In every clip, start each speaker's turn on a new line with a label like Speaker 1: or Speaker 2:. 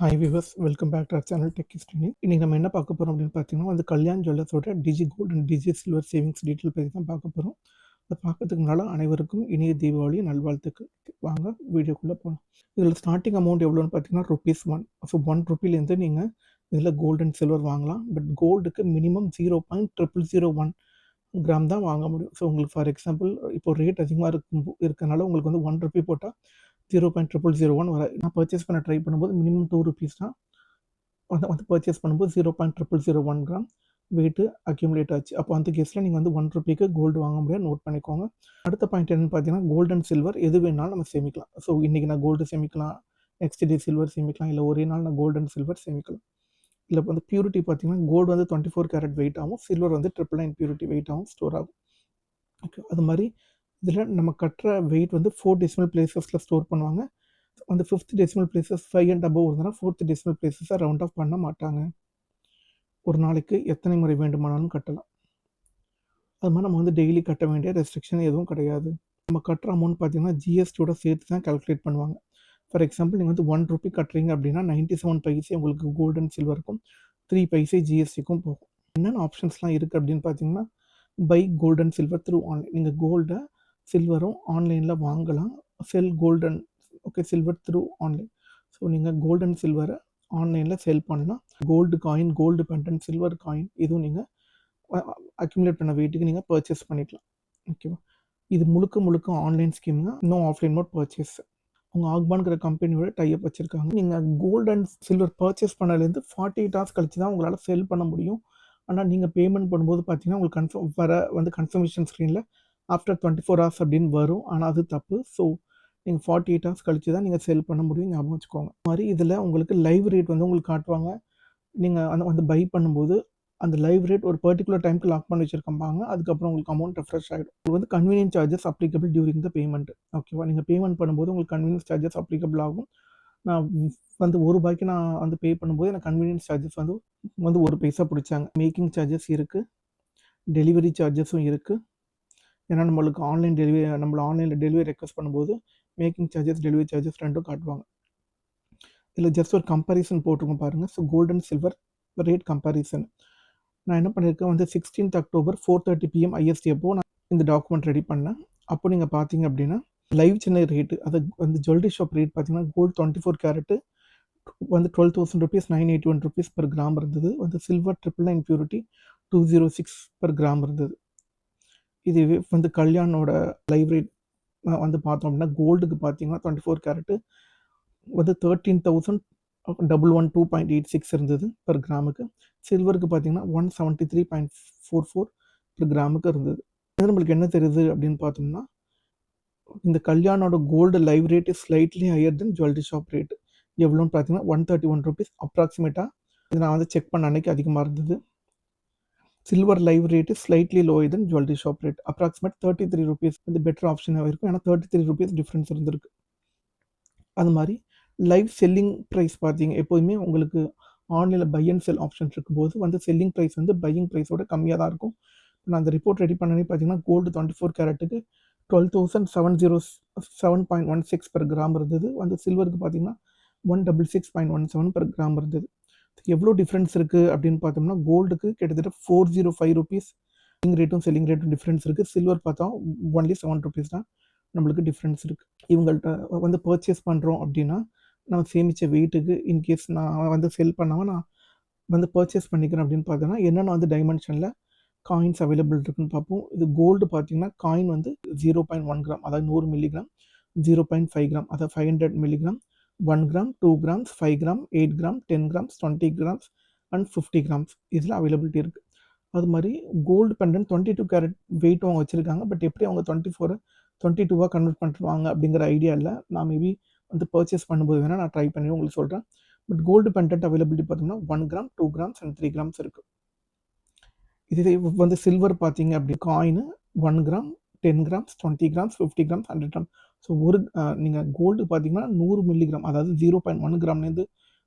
Speaker 1: Hi viewers welcome back to our channel Tech History இன்னைக்கு நம்ம என்ன பார்க்க போகிறோம் அப்படின்னு பார்த்தீங்கன்னா வந்து Kalyan ஜுவல்லர்ஸோட Digi gold and Digi silver savings detail பற்றி தான் பார்க்க போகிறோம் அதை பார்க்கறதுக்கு முன்னால் அனைவருக்கும் இனிய தீபாவளி நல்வாழ்த்துக்கு வாங்க வீடியோக்குள்ளே போகலாம் இதில் ஸ்டார்டிங் அமௌண்ட் எவ்வளோன்னு பார்த்தீங்கன்னா ருபீஸ் ஒன் ஸோ ஒன் ருப்பிலேருந்து நீங்கள் இதில் கோல்டு அண்ட் சில்வர் வாங்கலாம். But கோல்டுக்கு minimum zero point triple zero one gram தான் வாங்க முடியும். ஸோ உங்களுக்கு ஃபார் எக்ஸாம்பிள் இப்போ ரேட் அதிகமாக இருக்கும் இருக்கனால உங்களுக்கு வந்து ஒன் ருபி போட்டால் zero point triple zero one வர நான் பர்ச்சேஸ் பண்ண ட்ரை பண்ணும்போது மினிமம் டூ ருபீஸ் தான். வந்து வந்து பர்ச்சேஸ் பண்ணும்போது zero point triple zero one gram weight accumulate ஆச்சு. அப்போ அந்த கேஸில் நீங்கள் வந்து ஒன் ருபிக்கு கோல்டு வாங்க முடியாது நோட் பண்ணிக்கோங்க. அடுத்த பாயிண்ட் என்னென்னு பார்த்தீங்கன்னா கோல்டு அண்ட் சில்வர் எது வேணாலும் நம்ம சேமிக்கலாம். ஸோ இன்றைக்கி நான் கோல்டு சேமிக்கலாம் நெக்ஸ்ட் டே சில்வர் சேமிக்கலாம் இல்லை ஒரே நாள் நான் கோல்டு அண்ட் சில்வர் சேமிக்கலாம். இல்லை வந்து பியூரிட்டி பார்த்தீங்கன்னா கோல்டு வந்து டுவெண்ட்டி ஃபோர் கேரட் வெயிட் ஆகும் சில்வர் வந்து ட்ரிபிள் நைன் பியூரிட்டி வெயிட் ஆகும் ஸ்டோர் ஆகும். ஓகே அது மாதிரி இதில் நம்ம கட்டுற வெயிட் வந்து ஃபோர் டெசிமல் பிளேசஸில் ஸ்டோர் பண்ணுவாங்க. அந்த fifth decimal places five and above இருந்தால் ஃபோர்த் டெசிமல் பிளேசஸை ரவுண்ட் ஆஃப் பண்ண மாட்டாங்க. ஒரு நாளைக்கு எத்தனை முறை வேண்டுமானாலும் கட்டலாம். அது மாதிரி நம்ம வந்து டெய்லி கட்ட வேண்டிய ரெஸ்ட்ரிக்ஷன் எதுவும் கிடையாது. நம்ம கட்டுற அமௌண்ட் பார்த்தீங்கன்னா ஜிஎஸ்டியோட சேர்த்து தான் கால்குலேட் பண்ணுவாங்க. ஃபார் எக்ஸாம்பிள் நீங்கள் வந்து ஒன் ருபி கட்டுறீங்க அப்படின்னா நைன்ட்டி செவன் பைசே உங்களுக்கு கோல்டு அண்ட் சில்வருக்கும் த்ரீ பைசே ஜிஎஸ்டிக்கும் போகும். என்னென்ன ஆப்ஷன்ஸ்லாம் இருக்குது அப்படின்னு பார்த்தீங்கன்னா buy gold and silver through online நீங்கள் கோல்டை சில்வரும் ஆன்லைனில் வாங்கலாம். Sell gold and okay silver through online so நீங்கள் கோல்டன் சில்வரை ஆன்லைனில் செல் பண்ணலாம். Gold coin gold pendant silver coin இதுவும் நீங்கள் அக்யூமுலேட் பண்ண வெயிட்டுக்கு நீங்கள் பர்ச்சேஸ் பண்ணிக்கலாம். ஓகேவா இது முழுக்க முழுக்க ஆன்லைன் ஸ்கீமுங்க நோ ஆஃப்லைன் மோட் பர்ச்சேஸ் அவங்க ஆக்பான்கிற கம்பெனியோட டைப் வச்சுருக்காங்க. நீங்கள் கோல்டு அண்ட் சில்வர் பர்ச்சேஸ் பண்ணலேருந்து ஃபார்ட்டி எயிட் ஹவர்ஸ் கழிச்சு தான் உங்களால் செல் பண்ண முடியும். ஆனால் நீங்கள் பேமெண்ட் பண்ணும்போது பார்த்தீங்கன்னா உங்களுக்கு கன்ஃபார்ம் வர வந்து கன்ஃபர்மேஷன் ஸ்க்ரீனில் ஆஃப்டர் டுவெண்ட்டி ஃபோர் ஹவர்ஸ் அப்படின்னு வரும். ஆனால் அது தப்பு. ஸோ நீங்கள் ஃபார்ட்டி எயிட் ஹவர்ஸ் கழிச்சு தான் நீங்கள் செல் பண்ண முடியும் ஞாபகம் வச்சுக்கோங்க. மாதிரி இதில் உங்களுக்கு லைவ் ரேட் வந்து உங்களுக்கு காட்டுவாங்க. நீங்கள் அந்த வந்து பை பண்ணும்போது அந்த லைவ் ரேட் ஒரு பர்டிகுலர் டைமுக்கு லாக் பண்ணி வச்சுருக்கம்பாங்க அதுக்கப்புறம் உங்களுக்கு அமௌண்ட் ரெஃப்ரெஷ் ஆகிடும் உங்களுக்கு வந்து convenience charges applicable during the payment ஓகேவா நீங்கள் பேமெண்ட் பண்ணும்போது உங்களுக்கு கன்வீனியன்ஸ் சார்ஜஸ் அப்ளிகபிள் ஆகும். நான் வந்து ஒரு ரூபாய்க்கு நான் வந்து பே பண்ணும்போது எனக்கு கன்வீனியன்ஸ் சார்ஜஸ் வந்து வந்து ஒரு பைசா பிடிச்சாங்க. மேக்கிங் சார்ஜஸ் இருக்குது டெலிவரி சார்ஜஸும் இருக்குது ஏன்னா நம்மளுக்கு ஆன்லைன் டெலிவரி நம்மளை ஆன்லைனில் டெலிவரி ரெக்வஸ்ட் பண்ணும்போது மேக்கிங் சார்ஜஸ் டெலிவரி சார்ஜஸ் ரெண்டும் காட்டுவாங்க. இதில் ஜஸ்ட் ஒரு கம்பேரிசன் போட்டிருக்கோம் பாருங்கள் so golden and silver rate comparison நான் என்ன பண்ணியிருக்கேன் வந்து sixteenth October four thirty PM IST அப்போ நான் இந்த டாக்குமெண்ட் ரெடி பண்ணேன். அப்போ நீங்கள் பார்த்தீங்க அப்படின்னா லைவ் சென்னை ரேட்டு அது வந்து ஜுவல்லரி ஷாப் ரேட் பார்த்தீங்கன்னா கோல்டு டுவெண்ட்டி ஃபோர் கேரட்டு வந்து twelve thousand rupees nine eighty one rupees per gram இருந்தது. வந்து silver triple nine purity two zero six per gram இருந்தது. இது வந்து கல்யாணோட லைவ் ரேட் வந்து பார்த்தோம் அப்படின்னா கோல்டுக்கு பார்த்தீங்கன்னா டுவெண்ட்டி ஃபோர் கேரட்டு வந்து thirteen thousand double one two point eight six இருந்தது பர் கிராமுக்கு சில்வருக்கு பார்த்தீங்கன்னா one seventy three point four four per கிராமுக்கு இருந்தது. இது நம்மளுக்கு என்ன தெரியுது அப்படின்னு பார்த்தோம்னா இந்த கல்யாணோட gold live rate is slightly higher then jewellery shop rate எவ்வளோன்னு பார்த்தீங்கன்னா ஒன் தேர்ட்டி ஒன் ருபீஸ் அப்ராக்சிமேட்டாக இது நான் வந்து செக் பண்ண அன்னைக்கு அதிகமாக இருந்தது. Silver live rate slightly lower then jewellery shop rate approximate thirty three rupees வந்து பெட்டர் ஆப்ஷனாக இருக்கும் ஏன்னா தேர்ட்டி த்ரீ ருபீஸ் டிஃப்ரென்ஸ் இருந்திருக்கு. அது மாதிரி லைவ் செல்லிங் ப்ரைஸ் பார்த்தீங்க. எப்போதுமே உங்களுக்கு ஆன்லைனில் பை அண்ட் செல் ஆப்ஷன் இருக்கும்போது வந்து செல்லிங் ப்ரைஸ் வந்து பையிங் ப்ரைஸோட கம்மியாக தான் இருக்கும். நான் அந்த ரிப்போர்ட் ரெடி பண்ணனே பார்த்தீங்கன்னா gold twenty four கேரட்டுக்கு twelve thousand seven zero seven point one six per gram இருந்தது. வந்து சில்வருக்கு பார்த்தீங்கன்னா one double six point one seven per gram இருந்தது. எவ்வளோ டிஃப்ரென்ஸ் இருக்குது அப்படின்னு பார்த்தோம்னா கோல்டுக்கு கிட்டத்தட்ட four zero five rupees selling ரேட்டும் செல்லிங் ரேட்டும் டிஃப்ரென்ஸ் இருக்குது சில்வர் பார்த்தா ஒன்லி செவன் ருபீஸ் தான் நம்மளுக்கு டிஃப்ரென்ஸ் இருக்குது இவங்கள்ட்ட வந்து பர்ச்சேஸ் பண்ணுறோம் அப்படின்னா நம்ம சேமித்த வெயிட்டுக்கு இன்கேஸ் நான் வந்து செல் பண்ணாமல் நான் வந்து பர்ச்சேஸ் பண்ணிக்கிறேன் அப்படின்னு பார்த்தோன்னா என்னென்ன வந்து டைமென்ஷனில் காயின்ஸ் அவைலபிள் இருக்குன்னு பார்ப்போம். இது கோல்டு பார்த்தீங்கன்னா காயின் வந்து ஜீரோ பாயிண்ட் ஒன் கிராம் அதாவது நூறு milligram zero point five gram அதாவது five hundred milligram one gram two grams five gram eight gram ten grams twenty grams and fifty grams. இதில் availability இருக்குது அது மாதிரி gold pendant twenty two carat weight அவங்க வச்சுருக்காங்க. But எப்படி அவங்க twenty ஃபோரை டுவெண்ட்டி டூவாக கன்வெர்ட் பண்ணுவாங்க அப்படிங்கிற ஐடியா இல்லை. நான் மேபி வந்து பர்ச்சேஸ் பண்ணும்போது வேணால் நான் ட்ரை பண்ணி உங்களுக்கு சொல்கிறேன் பட் கோல்டு பெண்டன்ட் அவைலபிலிட்டி பார்த்தோம்னா one gram two grams and three grams இருக்குது இது வந்து சில்வர் பார்த்தீங்க அப்படி coin one gram ten grams twenty grams fifty grams hundred gram so ஒரு நீங்கள் கோல்டு பார்த்தீங்கன்னா நூறு மில்லிகிராம் அதாவது ஜீரோ பாயிண்ட் ஒன் கிராம்லேருந்து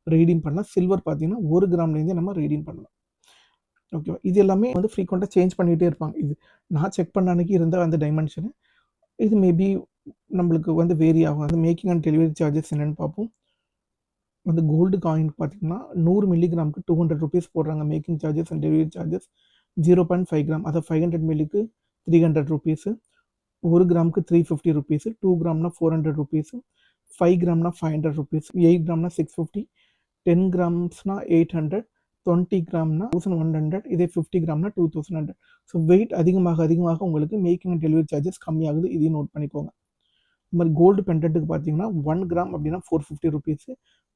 Speaker 1: ரீடிங் பண்ணலாம். சில்வர் பார்த்தீங்கன்னா ஒரு கிராம்லேருந்து நம்ம ரீடிங் பண்ணலாம். ஓகேவா இது எல்லாமே வந்து ஃப்ரீக்வெண்ட்டாக சேஞ்ச் பண்ணிகிட்டே இருப்பாங்க. இது நான் செக் பண்ண அன்னைக்கு இருந்த அந்த டைமென்ஷனு இது மேபி நம்மளுக்கு வந்து வேரி ஆகும். அந்த மேக்கிங் அண்ட் டெலிவரி சார்ஜஸ் என்னென்னு பார்ப்போம். வந்து கோல்டு காயின் பார்த்தீங்கன்னா நூறு மில்லிகிராமுக்கு டூ ஹண்ட்ரட் ருபீஸ் போடுறாங்க. Making charges and delivery charges zero point five gram அதை ஃபைவ் ஹண்ட்ரட் மில்லிக்கு த்ரீ ஹண்ட்ரட் ருபீஸு ஒரு கிராமுக்கு த்ரீ ஃபிஃப்டி ருபீஸு டூ கிராம்னா ஃபோர் ஹண்ட்ரட் ருபீஸு ஃபைவ் கிராம்னா ஃபைவ் ஹண்ட்ரட் ருபீஸ் எயிட் கிராம்னா சிக்ஸ் ஃபிஃப்டி டென் கிராம்ஸ்னா eight hundred twenty கிராம்னா thousand one hundred இதே fifty கிராம்னா two thousand hundred so weight அதிகமாக அதிகமாக உங்களுக்கு மேக்கிங் அண்ட் டெலிவரி சார்ஜஸ் கம்மியாகுது. இதையும் நோட் பண்ணிக்கோங்க. இது மாதிரி கோல்டு பெண்டட்டுக்கு பார்த்தீங்கன்னா ஒன் கிராம் அப்படின்னா ஃபோர் ஃபிஃப்டி ருபீஸு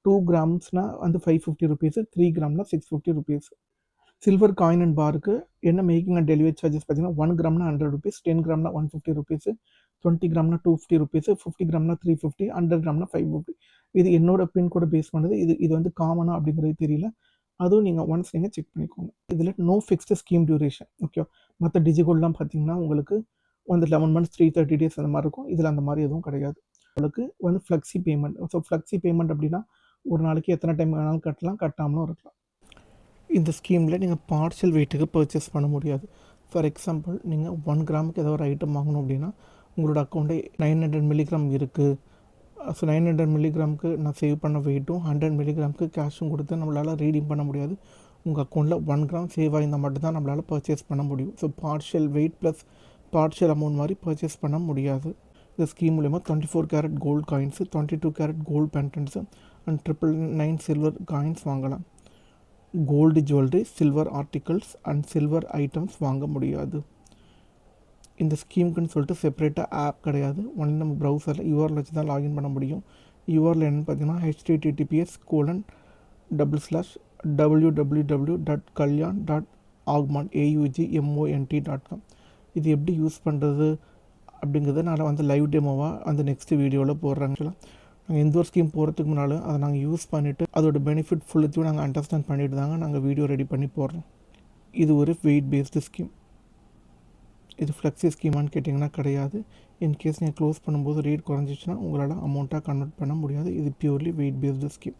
Speaker 1: டூ கிராம்ஸ்னால் வந்து five fifty rupees three கிராம்னா six fifty rupees silver coin and பாருக்கு என்ன மேக்கிங் அண்ட் டெலிவரி சார்ஜஸ் பார்த்தீங்கன்னா ஒன் கிராம்னா ஹண்ட்ரட் ருபீஸ் டென் கிராம்னா ஒன் ஃபிஃப்டி ருபீஸ் டுவெண்ட்டி கிராம்னா டூ ஃபிஃப்டி ருபீஸ் ஃபிஃப்டி கிராம்னா த்ரீ ஃபிஃப்டி ஹண்ட்ரட் கிராம்னா ஃபைவ் ஃபிஃப்டி இது என்னோட பின் கூட பேஸ் பண்ணுது. இது இது வந்து காமனா அப்படிங்கிறது தெரியல. அதுவும் நீங்கள் ஒன்ஸ் நீங்கள் செக் பண்ணிக்கோங்க. இதில் no fixed scheme duration okay மற்ற டிஜிகோல்ட்லாம் பார்த்தீங்கன்னா உங்களுக்கு வந்து eleven months three thirty days அந்த மாதிரி இருக்கும். இதில் அந்த மாதிரி எதுவும் கிடையாது. உங்களுக்கு வந்து flexi payment so flexi payment அப்படின்னா ஒரு நாளைக்கு எத்தனை டைம் வேணாலும் கட்டலாம் கட்டாமலும் இருக்கலாம். இந்த ஸ்கீமில் நீங்கள் பார்ஷியல் வெயிட்டுக்கு பர்ச்சேஸ் பண்ண முடியாது. ஃபார் எக்ஸாம்பிள் நீங்கள் ஒன் கிராமுக்கு ஏதோ ஒரு ஐட்டம் வாங்கணும் அப்படின்னா உங்களோட அக்கௌண்ட்டே நைன் ஹண்ட்ரட் மில்லிகிராம் இருக்குது ஸோ நைன் ஹண்ட்ரட் மில்லிகிராமுக்கு நான் சேவ் பண்ண வெயிட்டும் ஹண்ட்ரட் மில்லிகிராமுக்கு கேஷும் கொடுத்து நம்மளால் ரீடிங் பண்ண முடியாது. உங்கள் அக்கௌண்ட்டில் ஒன் கிராம் சேவ் ஆகியிருந்தால் மட்டும்தான் நம்மளால் பர்ச்சேஸ் பண்ண முடியும். So partial weight plus partial amount மாதிரி பர்ச்சேஸ் பண்ண முடியாது. இந்த ஸ்கீம் மூலிமா twenty four carat gold coins twenty two carat gold pendants and triple nine silver coins வாங்கலாம். Gold jewellery silver articles and silver items வாங்க முடியாது. இந்த ஸ்கீமுக்குன்னு சொல்லிட்டு செப்பரேட்டாக ஆப் கிடையாது. ஒன்லி நம்ம ப்ரௌசரில் யூஆரில் வச்சு தான் லாகின் பண்ண முடியும். யூஆரில் என்னென்னு பார்த்தீங்கன்னா HTTPS colon double slash W W W dot Kalyan dot Augmont AUG MONT dot com இது எப்படி யூஸ் பண்ணுறது அப்படிங்கிறத நான் வந்து லைவ் டெமோவாக அந்த நெக்ஸ்ட் வீடியோவில் போடுறேன். நாங்கள் எந்த ஒரு ஸ்கீம் போகிறதுக்கு முன்னாலும் அதை நாங்கள் யூஸ் பண்ணிவிட்டு அதோட பெனிஃபிட் ஃபுல்லத்தையும் நாங்கள் அண்டர்ஸ்டாண்ட் பண்ணிட்டு தாங்க நாங்கள் வீடியோ ரெடி பண்ணி போடுறோம். இது ஒரு வெயிட் பேஸ்டு ஸ்கீம் இது ஃப்ளெக்ஸி ஸ்கீமான்னு கேட்டிங்கன்னா கிடையாது. இன்கேஸ் நீங்கள் க்ளோஸ் பண்ணும்போது ரேட் குறைஞ்சிச்சுன்னா உங்களால் அமௌண்ட்டாக கன்வெர்ட் பண்ண முடியாது. இது பியூர்லி வெயிட் பேஸ்டு ஸ்கீம்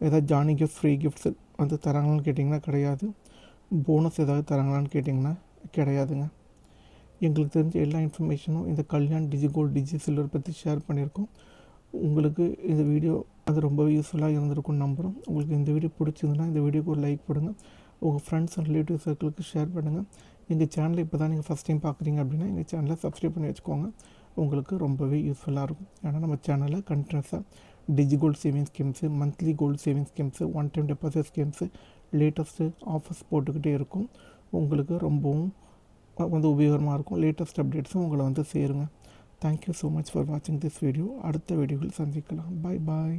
Speaker 1: ஏதாவது ஜானி கிஃப்ட் ஃப்ரீ கிஃப்ட்ஸ் வந்து தராங்களான்னு கேட்டிங்கன்னா கிடையாது. போனஸ் ஏதாவது தராங்களான்னு கேட்டிங்கன்னா கிடையாதுங்க. எங்களுக்கு தெரிஞ்ச எல்லா இன்ஃபர்மேஷனும் இந்த கல்யாண் டிஜிகோல்ட் டிஜி சில்வர் பற்றி ஷேர் பண்ணியிருக்கோம். உங்களுக்கு இந்த வீடியோ அது ரொம்பவே யூஸ்ஃபுல்லாக இருந்திருக்கும்னு நம்புகிறோம் உங்களுக்கு இந்த வீடியோ பிடிச்சிருந்துன்னா இந்த வீடியோக்கு ஒரு லைக் போடுங்க. உங்கள் ஃப்ரெண்ட்ஸ் அண்ட் ரிலேட்டிவ் சர்க்கிளுக்கு ஷேர் பண்ணுங்கள் எங்கள் சேனலை இப்போ தான் நீங்கள் ஃபஸ்ட் டைம் பார்க்குறீங்க அப்படின்னா எங்கள் சேனலை சப்ஸ்கிரைப் பண்ணி வச்சுக்கோங்க. உங்களுக்கு ரொம்பவே யூஸ்ஃபுல்லாக இருக்கும். ஏன்னா நம்ம சேனலில் கண்டினியூஸாக digi gold saving schemes monthly gold saving schemes one time deposit schemes latest offers போட்டுக்கிட்டே இருக்கும். உங்களுக்கு ரொம்பவும் வந்து உபயோகமாக இருக்கும். லேட்டஸ்ட் அப்டேட்ஸும் உங்களை வந்து சேருங்க. Thank you so much for வாட்சிங் திஸ் வீடியோ அடுத்த வீடியோவில் சந்திக்கலாம். பாய் பாய்